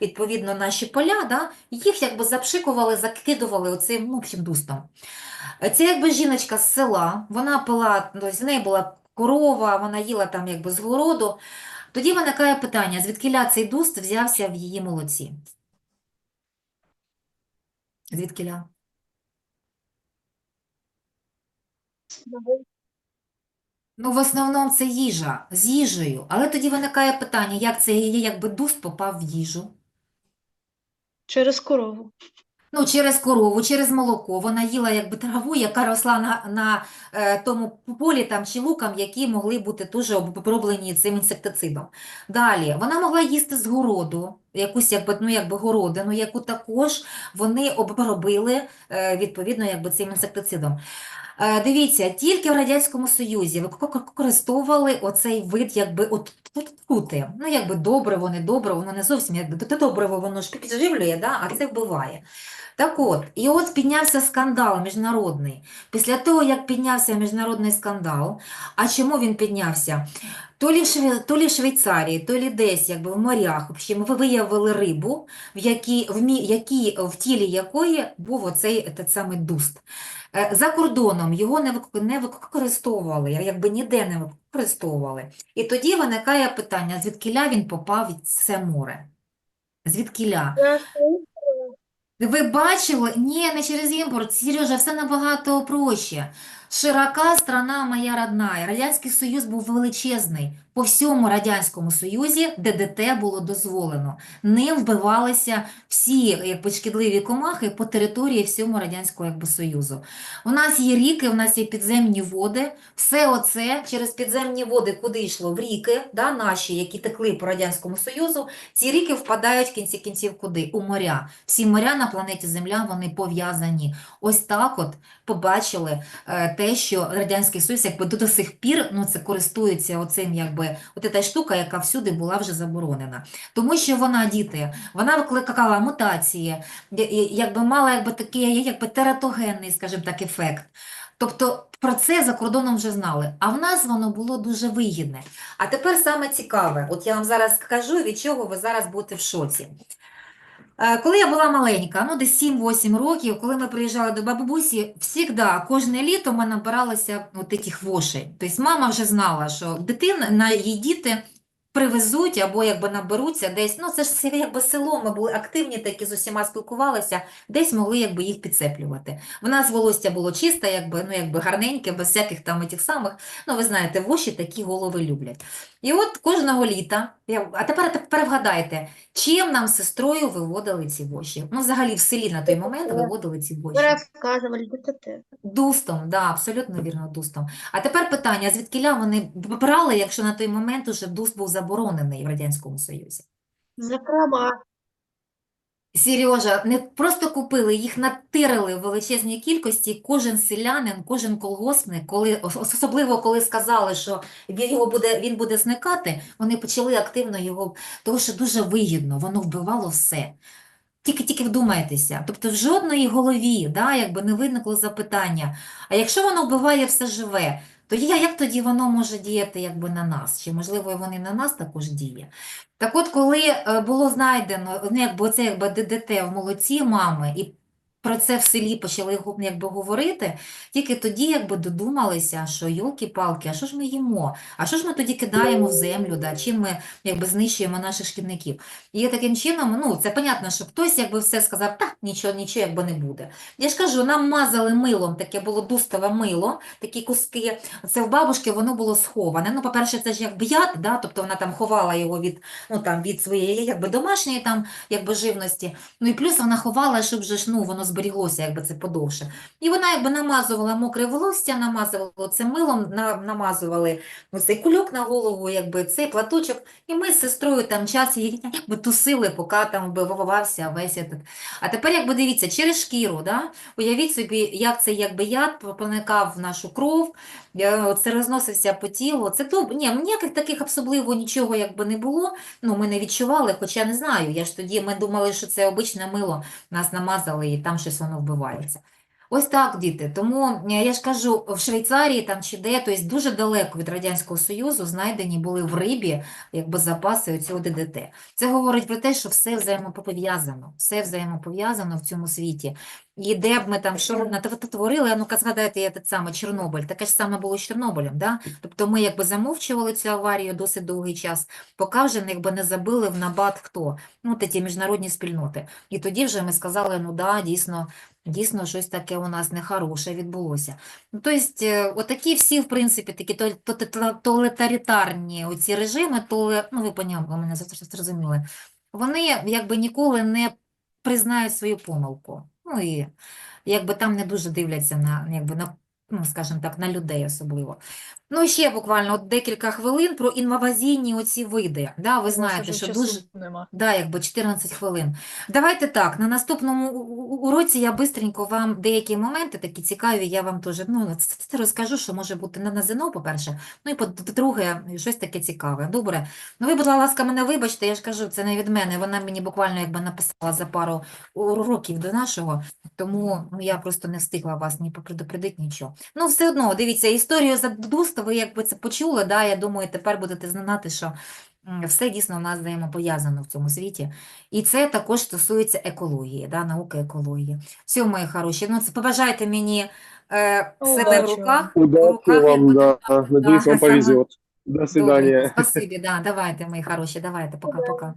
відповідно, наші поля, да, їх якби запшикували, закидували оцим, ну, в дустом. Е, Це якби жіночка з села, вона пила, тобто в неї була корова, вона їла там якби з городу. Тоді виникає питання, звідкиля цей дуст взявся в її молоці? Звідкиля? Ну, в основному це їжа, з їжею. Але тоді виникає питання, як це її якби дуст попав в їжу? Через корову. Ну, через корову, через молоко. Вона їла якби траву, яка росла на, на е, тому полі там, чи лукам, які могли бути дуже оброблені цим інсектицидом. Далі, вона могла їсти з городу, якусь якби, ну, якби городину, яку також вони обробили е, відповідно якби, цим інсектицидом. Е, Дивіться, тільки в Радянському Союзі використовували оцей вид якби от отрути. Ну, якби добриво, не добриво, воно не зовсім якби добриво, воно ж підживлює, да? а це вбиває. Так от, і от піднявся скандал міжнародний. Після того, як піднявся міжнародний скандал, а чому він піднявся? То лі в, Шве- то лі Швейцарії, то лі десь якби в морях, общем, ви виявили рибу, в якій, в, мі, якій, в тілі якої був оцей той самий дуст. Е, За кордоном його не, не використовували, якби ніде не використовували. І тоді виникає питання, звідкіля він попав в це море? Звідкіля? Ви бачили? Ні, не через імпорт. Сережа, все набагато проще. Широка страна моя родная. Радянський Союз був величезний. По всьому Радянському Союзі ДДТ було дозволено. Ним вбивалися всі якби, шкідливі комахи по території всьому Радянського якби, Союзу. У нас є ріки, у нас є підземні води. Все оце через підземні води, куди йшло? В ріки, да, наші, які текли по Радянському Союзу, ці ріки впадають в кінці кінців куди? У моря. Всі моря на планеті Земля, вони пов'язані. Ось так от побачили е, те, що Радянський Союз якби до, сих пір ну, це користується оцим, якби, от ця штука, яка всюди була вже заборонена. Тому що вона, діти, вона викликала мутації, якби мала якби такий якби тератогенний, скажімо так, ефект. Тобто про це за кордоном вже знали, а в нас воно було дуже вигідне. А тепер саме цікаве, от я вам зараз скажу, від чого ви зараз будете в шоці. Е, Коли я була маленька, ну десь 7-8 років, коли ми приїжджали до бабусі, завжди, кожне літо ми набиралися от таких вошей. Тобто мама вже знала, що дитина, на її діти привезуть або якби наберуться десь, ну це ж якби село, ми були активні такі, з усіма спілкувалися, десь могли якби їх підцеплювати. В нас волосся було чисте, якби, ну якби гарненьке, без всяких там тих самих, ну ви знаєте, воші такі голови люблять. І от кожного літа, я- а тепер, тепер вгадайте, чим нам з сестрою виводили ці воші? Ну, взагалі в селі на той момент виводили ці воші. Дустом, да, абсолютно вірно, дустом. А тепер питання, звідкіля вони брали, якщо на той момент уже дуст був заборонений в Радянському Союзі? Закрома. Сережа, не просто купили, їх натирили в величезній кількості. Кожен селянин, кожен колгоспник, коли, особливо коли сказали, що він, його буде, він буде зникати, вони почали активно його, тому що дуже вигідно, воно вбивало все. Тільки тільки вдумайтеся. Тобто в жодної голові да, якби не виникло запитання, а якщо воно вбиває все живе, то як тоді воно може діяти якби на нас? Чи можливо вони на нас також діє? Так от, коли е, було знайдено ну, якби оце якби ДДТ в молоці мами, і про це в селі почали якби говорити, тільки тоді якби додумалися, що йолки-палки, а що ж ми їмо? А що ж ми тоді кидаємо в землю? Да? Чим ми якби знищуємо наших шкідників? І таким чином, ну, це понятно, що хтось якби все сказав, так, нічого, нічого якби не буде. Я ж кажу, нам мазали милом, таке було дустове мило, такі куски. Це в бабушки воно було сховане. Ну, по-перше, це ж якби яд, да? Тобто вона там ховала його від, ну, там, від своєї якби домашньої там, якби живності. Ну і плюс вона ховала, щоб же ж, ну, воно зберіглося, якби це подовше. І вона якби намазувала мокре волосся, намазувала це милом, намазували цей кульок на голову, якби цей платочок. І ми з сестрою там час її якби тусили, поки там вбивався весь этот. А тепер, якби дивіться, через шкіру, да? Уявіть собі, як це якби яд проникав в нашу кров, це розносився по тілу. Це то, ні, ніяких таких особливо нічого якби не було. Ну, ми не відчували, хоча не знаю. Я ж тоді ми думали, що це обичне мило, нас намазали і там щось воно вбивається. Ось так, діти. Тому е, я ж кажу, в Швейцарії там чи де, тобто дуже далеко від Радянського Союзу знайдені були в рибі якби запаси цього ДДТ. Це говорить про те, що все взаємопов'язано, все взаємопов'язано в цьому світі. І де б ми там що творили, ну-ка згадайте, я те саме Чорнобиль, таке ж саме було з Чорнобилем, да? Тобто ми якби замовчували цю аварію досить довгий час, поки вже якби не забили в набат хто? Ну, ті міжнародні спільноти. І тоді вже ми сказали, ну да, дійсно, дійсно щось таке у нас нехороше відбулося. Ну, тобто, отакі всі, в принципі, такі тоталітарні оці режими, то, ну, ви поняли, мене зр- зрозуміли, вони якби ніколи не признають свою помилку. Ну і якби там не дуже дивляться на, якби на, ну, скажімо так, на людей особливо. Ну, ще буквально от декілька хвилин про інвазійні оці види. Да, ви знаєте, що дуже... нема. Да, якби 14 хвилин. Давайте так, на наступному уроці я бистренько вам деякі моменти такі цікаві, я вам теж ну, це, розкажу, що може бути на, на ЗНО, по-перше, ну і по-друге, щось таке цікаве. Добре. Ну ви, будь ласка, мене вибачте, я ж кажу, це не від мене, вона мені буквально якби написала за пару уроків до нашого, тому ну, я просто не встигла вас ні предупредити, нічого. Ну, все одно, дивіться, історію задуста, ви якби це почули, да, я думаю, тепер будете знати, що все дійсно в нас взаємопов'язано в цьому світі. І це також стосується екології, да, науки екології. Все, мої хороші, ну це побажайте мені е, себе в руках, в руках, вам, да. да, вам повезет. До добре. свидания. Спасибі, да, давайте, мої хороші, давайте, пока-пока.